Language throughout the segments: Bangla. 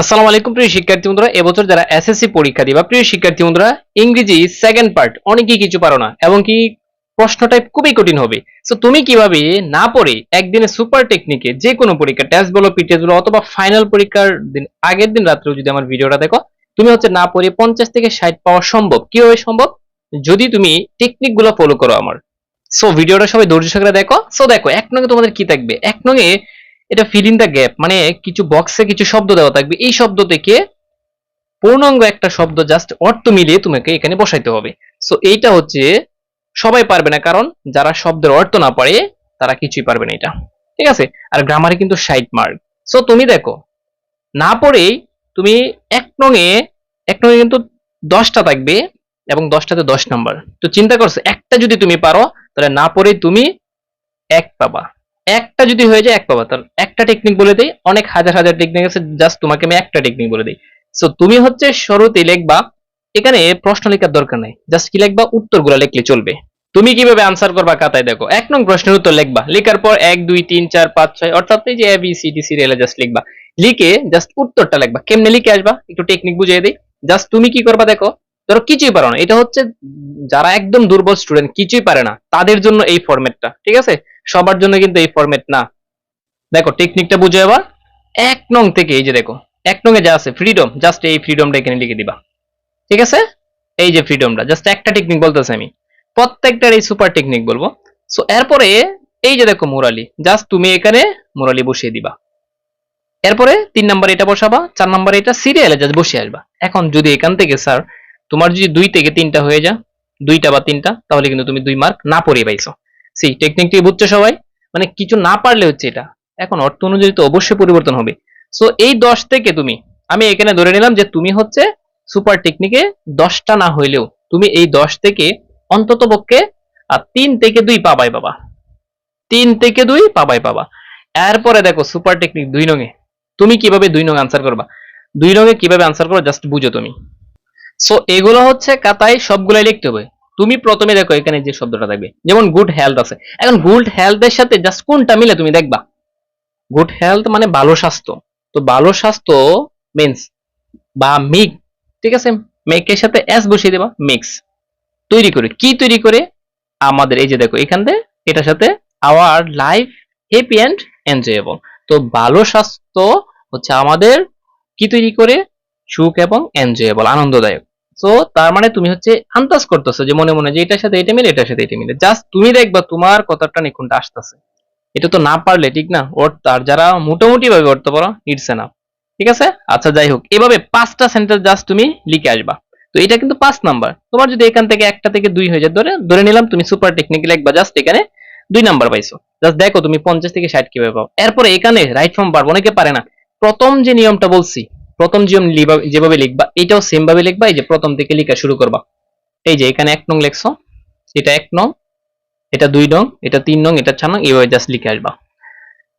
আসসালামু আলাইকুম, প্রিয় শিক্ষার্থী বন্ধুরা। এবছর যারা এসএসসি পরীক্ষা দিবা, প্রিয় শিক্ষার্থী বন্ধুরা, ইংরেজি সেকেন্ড পার্ট অনেকেই কিছু পারো না, এবং কি প্রশ্ন টাইপ খুবই কঠিন হবে। সো তুমি কীভাবে না পড়ে একদিনে সুপার টেকনিকে যে কোনো পরীক্ষা টেস্ট বলো পিটিএস বলো, অথবা ফাইনাল পরীক্ষার দিন, আগের দিন রাত্রেও যদি আমার ভিডিওটা দেখো, তুমি হচ্ছে না পড়ে পঞ্চাশ থেকে ষাট পাওয়া সম্ভব। কীভাবে সম্ভব? যদি তুমি টেকনিকগুলো ফলো করো আমার। সো ভিডিওটা সবাই ধৈর্য সহকারে দেখো। সো দেখো, এক নঙ্গে তোমাদের কি থাকবে? এক নঙ্গে এটা ফিল ইন দ্য গ্যাপ মানে কিছু বক্সে কিছু শব্দ দেওয়া থাকবে। এই শব্দ থেকে পূর্ণাঙ্গ একটা শব্দ জাস্ট অর্থ মিলিয়ে তোমাকে এখানে বসাইতে হবে। সো এইটা হচ্ছে সবাই পারবে না, কারণ যারা শব্দের অর্থ না পারে, তারা কিছুই পারবে না এটা। ঠিক আছে? আর গ্রামারে কিন্তু ষাট মার্ক সো তুমি দেখো, না পড়েই তুমি এক নঙে এক নঙে কিন্তু দশটা থাকবে এবং দশটাতে দশ নাম্বার তো চিন্তা করছ, একটা যদি তুমি পারো, তাহলে না পড়েই তুমি এক পাবা। একটা যদি হয়ে যায়, এক পাবা। তাহলে একটা টেকনিক বলে দেই, অনেক হাজার হাজার টেকনিক আছে জাস্ট তোমাকে আমি একটা টেকনিক বলে দিই। সো তুমি হচ্ছে শুরুতে লিখবা, এখানে প্রশ্ন লেখার দরকার নাই জাস্ট কি লিখবা, উত্তরগুলো লিখলে চলবে। তুমি কীভাবে আনসার করবা খাতায় দেখো, এক নং প্রশ্নের উত্তর লিখবা, লেখার পর এক, দুই, তিন, চার, পাঁচ, ছয়, অর্থাৎ এই যে এ বি সি ডি সিরিয়ালে জাস্ট লিখবা। লিখে জাস্ট উত্তরটা লিখবা, কেমনে লিখে আসবা, একটু টেকনিক বুঝিয়ে দিই। জাস্ট তুমি কি করবা দেখো, ধরো কিছুই পারো না, এটা হচ্ছে যারা একদম দুর্বল স্টুডেন্ট কিছুই পারে না, তাদের জন্য এই ফরম্যাটটা ঠিক আছে? সবার জন্য কিন্তু এই ফরম্যাট না। দেখো টেকনিকটা বুঝে এবার। এক নং থেকে, এই যে দেখো, এক নং এ যা আছে ফ্রিডম জাস্ট এই ফ্রিডমটা এখানে লিখে দিবা। ঠিক আছে? এই যে ফ্রিডমটা জাস্ট একটা টেকনিক বলতেছে আমি। প্রত্যেকটার এই সুপার টেকনিক বলব। সো এরপরে, এই যে দেখো মুরালি জাস্ট তুমি এখানে মুরালি বসিয়ে দিবা। এরপরে, তিন নাম্বার এটা বসাবা, চার নাম্বার এটা সিরিয়ালে জাস্ট বসিয়ে আসবা। এখন যদি এখান থেকে স্যার তোমার যদি দুই থেকে তিনটা হয়ে যা দুইটা বা তিনটা, তাহলে কিন্তু তুমি দুই মার্ক না পড়ে পাইছো। সেই টেকনিকটি বুঝছ সবাই? মানে কিছু না পারলে হচ্ছে এটা। এখন অর্থ অনুযায়ী তো অবশ্যই পরিবর্তন হবে। সো এই দশ থেকে তুমি, আমি এখানে ধরে নিলাম যে তুমি হচ্ছে সুপার টেকনিকে দশটা না হইলেও তুমি এই দশ থেকে অন্তত পক্ষে তিন থেকে দুই পাবাই পাবা। তিন থেকে দুই পাবাই পাবা। এরপরে দেখো সুপার টেকনিক দুই নঙে তুমি কীভাবে দুই নং আনসার করবা? দুই নঙে কীভাবে আনসার করো? জাস্ট বুঝো তুমি। সো এগুলো হচ্ছে কাতায় সবগুলাই লিখতে হবে। তুমি প্রথমে দেখো এখানে যে শব্দটা থাকবে। যেমন গুড হেলথ আছে। এখন গুড হেলথের সাথে জাস্ট কোনটা মিলে তুমি দেখবা? গুড হেলথ মানে ভালো স্বাস্থ্য। তো ভালো স্বাস্থ্য মিন্স বা মিক ঠিক আছে? মেকের সাথে এস বসিয়ে দেবা মিক্স তৈরি করে। কি তৈরি করে? আমাদের এই যে দেখো, এখান থেকে এটার সাথে our life happy and enjoyable তো ভালো স্বাস্থ্য হচ্ছে আমাদের কি তৈরি করে? সুখ এবং এনজয়েবল আনন্দদায়ক। সো তার মানে তুমি হচ্ছে আন্দাজ করতেছো যে মনে মনে যে এটার সাথে এটা মিলে, এটার সাথে এটা মিলে। জাস্ট তুমি দেখবা তোমার কথাটা নিখুনটা আসতেছে। এটা তো না পারলে ঠিক না, ওর তার যারা মোটামুটি ভাবে করতে পারো ইটস এনাফ ঠিক আছে? আচ্ছা যাই হোক, এভাবে পাঁচটা সেন্টেন্স জাস্ট তুমি লিখে আসবা। তো এটা কিন্তু পাঁচ নাম্বার তোমার যদি এখান থেকে একটা থেকে দুই হয়ে যায়, ধরে ধরে নিলাম তুমি সুপার টেকনিক লিখবা জাস্ট এখানে দুই নাম্বার পাইছো। জাস্ট দেখো তুমি পঞ্চাশ থেকে ষাট কীভাবে পাও। এরপরে এখানে রাইট ফর্ম পারব অনেকে পারে না। প্রথম যে নিয়মটা বলছি প্রথম যেভাবে লিখবা, এটাও সেম ভাবে লিখবা, এই যে প্রথম থেকে লেখা শুরু করবা। এই যে এখানে এক নং লেখছো, এটা এক নং, এটা দুই নং, এটা তিন নং, এটা চার নং, এইভাবে জাস্ট লিখে আসবা।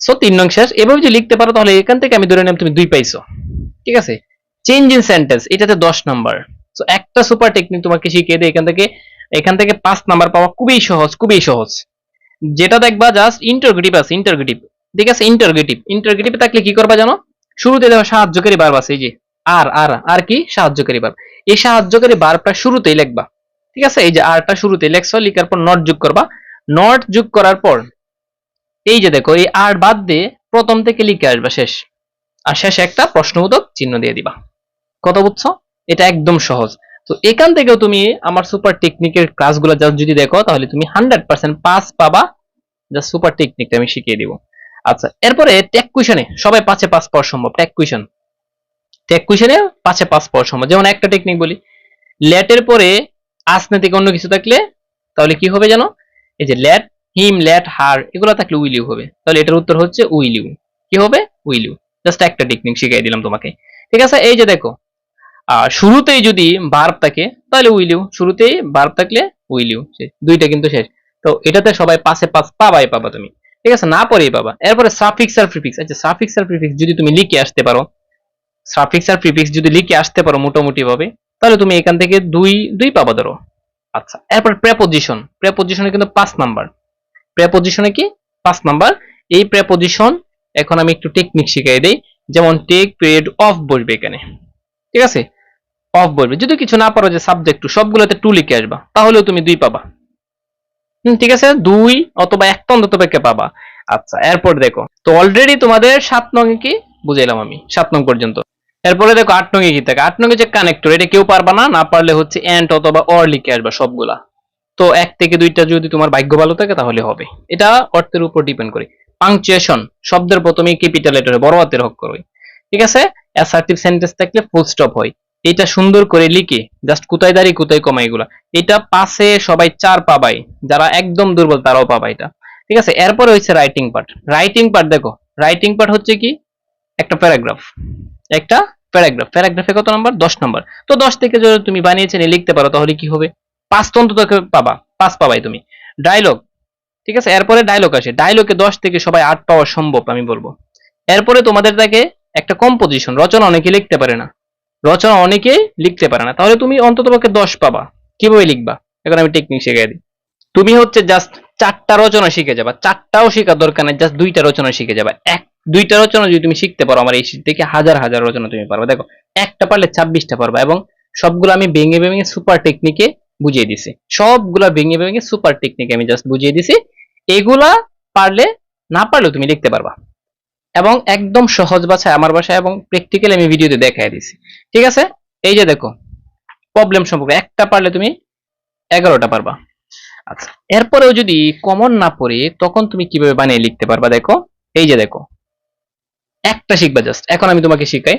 সো তিন নং শেষ। এভাবে যদি লিখতে পারো, তাহলে এখান থেকে আমি ধরে নিলাম তুমি দুই পাইছো। ঠিক আছে? চেঞ্জ ইন সেন্টেন্স এটাতে দশ নাম্বার। সো একটা সুপার টেকনিক তোমাকে শিখিয়ে দেয় এখান থেকে। এখান থেকে পাঁচ নাম্বার পাওয়া খুবই সহজ খুবই সহজ। যেটা দেখবা জাস্ট ইন্টারগেটিভ আছে ইন্টারগেটিভ ঠিক আছে? ইন্টারগেটিভ ইন্টারগেটিভ থাকলে কি করবা জানো? শুরুতে দেখো সাহায্যকারী বার্ব আছে, এই যে আর আর আর কি? সাহায্যকারী বার্ব এই সাহায্যকারী বার্বটা শুরুতেই লিখবা, ঠিক আছে? এই যে আরটা শুরুতে লেখছো, লিখার পর নট যোগ করবা। নট যোগ করার পর এই যে দেখো, এই আর বাদ দিয়ে প্রথম থেকে লিখে আসবা শেষ। আর শেষে একটা প্রশ্নবোধক চিহ্ন দিয়ে দিবা। কত বুঝছ? এটা একদম সহজ। তো এখান থেকেও তুমি আমার সুপার টেকনিকের ক্লাসগুলো যদি দেখো, তাহলে তুমি হান্ড্রেড পার্সেন্ট পাস পাবা। জাস্ট সুপার টেকনিকটা আমি শিখিয়ে দিব। আচ্ছা এরপরে টেক কুইশনে সবাই পাঁচে পাস পাওয়া সম্ভব। টেক কুইশন টেক কুইশনে পাঁচে পাস পাওয়া সম্ভব। যেমন একটা টেকনিক বলি। লেটের পরে আসনে থেকে অন্য কিছু থাকলে তাহলে কি হবে জানো? এই যে লেট হিম লেট হার এগুলো থাকলে উইল ইউ হবে। তাহলে এটার উত্তর হচ্ছে উইল ইউ কি হবে? উইল ইউ জাস্ট একটা টেকনিক শিখিয়ে দিলাম তোমাকে। ঠিক আছে? এই যে দেখো শুরুতেই যদি বার্ব থাকে, তাহলে উইল ইউ শুরুতেই বার্ব থাকলে উইল ইউ দুইটা কিন্তু শেষ। তো এটাতে সবাই পাশে পাস পাবাই পাবা তুমি। ঠিক আছে? না পরেই পাবা। এরপরে সাফিক্স আর প্রিফিক্স আচ্ছা সাফিক্স আর প্রিফিক্স যদি তুমি লিখে আসতে পারো সাফিক্স আর প্রিফিক্স যদি লিখে আসতে পারো মোটামুটি ভাবে তাহলে তুমি এখান থেকে দুই দুই পাবা ধরো। আচ্ছা এরপর প্রেপোজিশন প্রেপোজিশনে কিন্তু পাঁচ নাম্বার। প্রেপোজিশনে কি? পাঁচ নাম্বার। এই প্রেপোজিশন এখন আমি একটু টেকনিক শিখিয়ে দেই। যেমন টেক পিরিয়ড অফ বসবে এখানে। ঠিক আছে? অফ বসবে। যদি কিছু না পারো যে সাবজেক্ট টু, সবগুলোতে টু লিখে আসবা। তাহলেও তুমি দুই পাবা। ঠিক আছে? দুই অথবা একটা অন্তত পক্ষে পাবা। আচ্ছা এরপর দেখো। তো অলরেডি তোমাদের সাত নং কি? বুঝাইলাম আমি, সাত নং পর্যন্ত। এরপরে দেখো আট নং কি থাকে? আট নং যে কানেক্টর এটা কেউ পারবা না না পারলে হচ্ছে এন্ড অথবা অর লিখে আসবা সবগুলা। তো এক থেকে দুইটা যদি তোমার ভাগ্য ভালো থাকে, তাহলে হবে। এটা অর্থের উপর ডিপেন্ড করে। পাংচুয়েশন শব্দের প্রথমে ক্যাপিটাল লেটারে বড় হাতের অক্ষর হয়। ঠিক আছে? অ্যাসার্টিভ সেন্টেন্স থাকলে ফুল স্টপ হয়। এটা সুন্দর করে লিখে জাস্ট কোথায় দাঁড়িয়ে কোথায় কমা এগুলা। এটা পাশে সবাই চার পাবাই, যারা একদম দুর্বল তারাও পাবা এটা। ঠিক আছে? এরপরে হচ্ছে রাইটিং পার্ট রাইটিং পার্ট দেখো রাইটিং পার্ট হচ্ছে কি? একটা প্যারাগ্রাফ একটা প্যারাগ্রাফ প্যারাগ্রাফে কত নাম্বার দশ নাম্বার তো দশ থেকে যদি তুমি বানিয়েছে নিয়ে লিখতে পারো, তাহলে কি হবে? পাঁচ তন্ত তোকে পাবা, পাঁচ পাবাই তুমি। ডায়লগ ঠিক আছে? এরপরে ডায়লগ আসে। ডায়লগে দশ থেকে সবাই আট পাওয়া সম্ভব, আমি বলব। এরপরে তোমাদের থাকে একটা কম্পোজিশন রচনা অনেকে লিখতে পারে না। রচনা অনেকে লিখতে পারে না। তাহলে তুমি অন্তত পক্ষে দশ পাবা। কীভাবে লিখবা? এখন আমি টেকনিক শিখাই দিই। তুমি হচ্ছে জাস্ট চারটা রচনা শিখে যাবা। চারটাও শেখার দরকার নেই জাস্ট দুইটা রচনা শিখে যাবা। এক, দুইটা রচনা যদি তুমি শিখতে পারো আমার এই শীট থেকে, হাজার হাজার রচনা তুমি পারবে। দেখো, একটা পারলে ছাব্বিশটা পারবা এবং সবগুলো আমি ভেঙে ভেঙে সুপার টেকনিকে বুঝিয়ে দিছি। সবগুলা ভেঙে ভেঙে সুপার টেকনিকে আমি জাস্ট বুঝিয়ে দিছি। এগুলা পারলে না পারলেও তুমি লিখতে পারবা। এবং একদম সহজ ভাষায় আমার ভাষায় এবং প্র্যাকটিক্যালি আমি ভিডিওতে দেখাই দিছি। ঠিক আছে? এই যে দেখো প্রবলেম সম্পর্কে একটা পারলে তুমি এগারোটা পারবা। আচ্ছা এরপরেও যদি কমন না পড়ে, তখন তুমি কীভাবে বানিয়ে লিখতে পারবা দেখো? এই যে দেখো, একটা শিখবা জাস্ট এখন আমি তোমাকে শিখাই।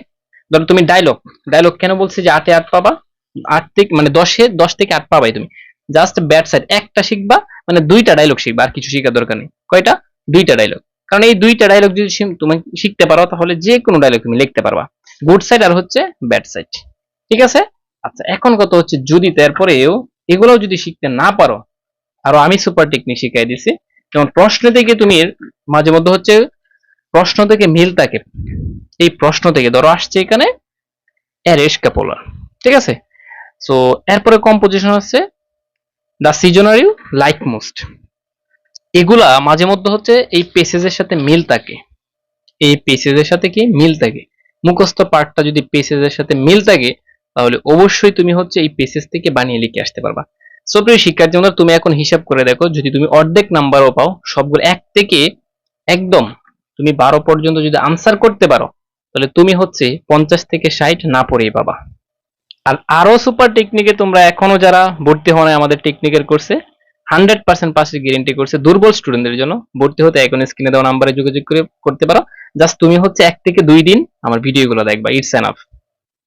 ধরো তুমি ডায়লগ ডায়লগ কেন বলছি যে আটে আট পাবা? আট থেকে মানে দশে, দশ থেকে আট পাবাই তুমি। জাস্ট ব্যাট সাইড একটা শিখবা মানে দুইটা ডায়লগ শিখবা, আর কিছু শেখার দরকার নেই। কয়টা? দুইটা ডায়লগ কারণ এই দুইটা ডায়লগ যদি তুমি শিখতে পারো, তাহলে যে কোনো ডায়লগ তুমি লিখতে পারবা। গুড সাইড আর হচ্ছে ব্যাড সাইড ঠিক আছে? আচ্ছা এখন কত হচ্ছে যদি তারপরেও এগুলোও যদি শিখতে না পারো, আরও আমি সুপার টেকনিক শিখাই দিছি। যেমন প্রশ্ন থেকে তুমি মাঝে মধ্যে হচ্ছে প্রশ্ন থেকে মিল থাকে। এই প্রশ্ন থেকে ধরো আসছে এখানে অ্যারেশ ক্যাপোলার ঠিক আছে? সো এরপরে কম্পোজিশন হচ্ছে দ্য সিজনারি লাইক মোস্ট এগুলা মাঝে মধ্যে হচ্ছে এই পেসেজের সাথে মিল থাকে। এই পেসেজের সাথে কি? মিল থাকে। মুখস্থ পার্টটা যদি পেসেজের সাথে মিল থাকে তাহলে অবশ্যই তুমি হচ্ছে এই পেসেজ থেকে বানিয়ে লিখে আসতে পারবা। সো প্রিয় শিক্ষার্থী বন্ধুরা, তুমি এখন হিসাব করে দেখো যদি তুমি অর্ধেক নাম্বারও পাও সবগুলো এক থেকে একদম তুমি বারো পর্যন্ত যদি আনসার করতে পারো তাহলে তুমি হচ্ছে পঞ্চাশ থেকে ষাট না পড়েই পাবা। আর আরও সুপার টেকনিকে তোমরা এখনও যারা ভর্তি হওয়া আমাদের টেকনিকের কোর্সে হান্ড্রেড পার্সেন্ট পাসের গ্যারেন্টি করছে দুর্বল স্টুডেন্টদের জন্য। ভর্তি হতে এখন স্ক্রিনে দেওয়া নাম্বারে যোগাযোগ করে করতে পারো। জাস্ট তুমি হচ্ছে এক থেকে দুই দিন আমার ভিডিওগুলো দেখবা ইটস এনাফ